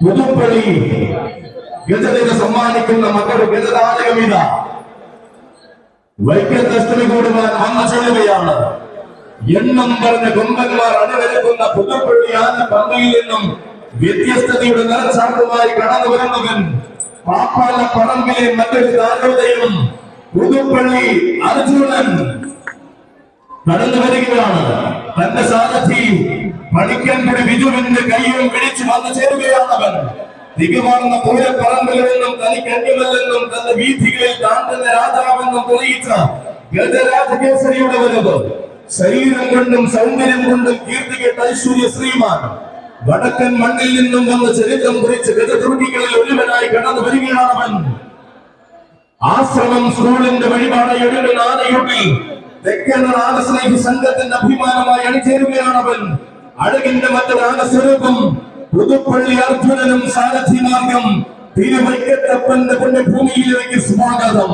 പുതുപ്പള്ളി ഗജത്തിന് സമ്മാനിക്കുന്ന മക്കളുടെ ഗജനാടകം ഇതാ വൈക്കത്തഷ്ടമി കൂടുവാൻ വന്നു ചെല്ലുകയാണ് എണ്ണം പറഞ്ഞ കൊമ്പന്മാർ അണിവരക്കുന്ന പുതുപ്പള്ളി ആന പമ്പയിൽ നിന്നും വ്യത്യസ്തതയുടെ നിറച്ചാട്ടുമായി കടന്നു വരുന്നവൻ പാപ്പാല പറമ്പിലെ മറ്റൊരു താരോദയം പുതുപ്പള്ളി അർജുനൻ. കടന്നു വരികയാണ്. തന്റെ സാരഥി പണിക്കൻകുടി ബിജുവിന്റെ കൈയും പിടിച്ചു വന്നു ചേരുകയാണവൻ പൂരപ്പറമ്പിൽ നിന്നും തനിക്ക് അന്യമല്ലെന്നും തന്റെ വീഥികളിൽ താൻ തന്നെ രാജാവെന്നും തെളിയിച്ച ഗജരാജകേസരിയുടെ വരവ്. ശരീരം കൊണ്ടും സൗന്ദര്യം കൊണ്ടും കീർത്തി കേട്ട ഐശ്വര്യ ശ്രീമാൻ. വടക്കൻ മണ്ണിൽ നിന്നും വന്ന് ചരിത്രം കുറിച്ച് ഗജതുർക്കികളിൽ ഒരുവനായി കടന്നു വരികയാണവൻ ആശ്രമം സ്കൂളിന്റെ വഴിപാട് എഴുതുന്ന ആനയുട്ടിൽ തെക്കൻ ആനസ്നേഹി സംഘത്തിന്റെ അഭിമാനമായി അണിചേരുകയാണവൻ അഴകിന്റെ മറ്റൊരു ആനസ്വരൂപം പുതുപ്പള്ളി അർജുനനും സാരഥി മാർഗം തിരുവൈക്കത്തപ്പന്റെ പുണ്യഭൂമിയിലേക്ക് സ്വാഗതം.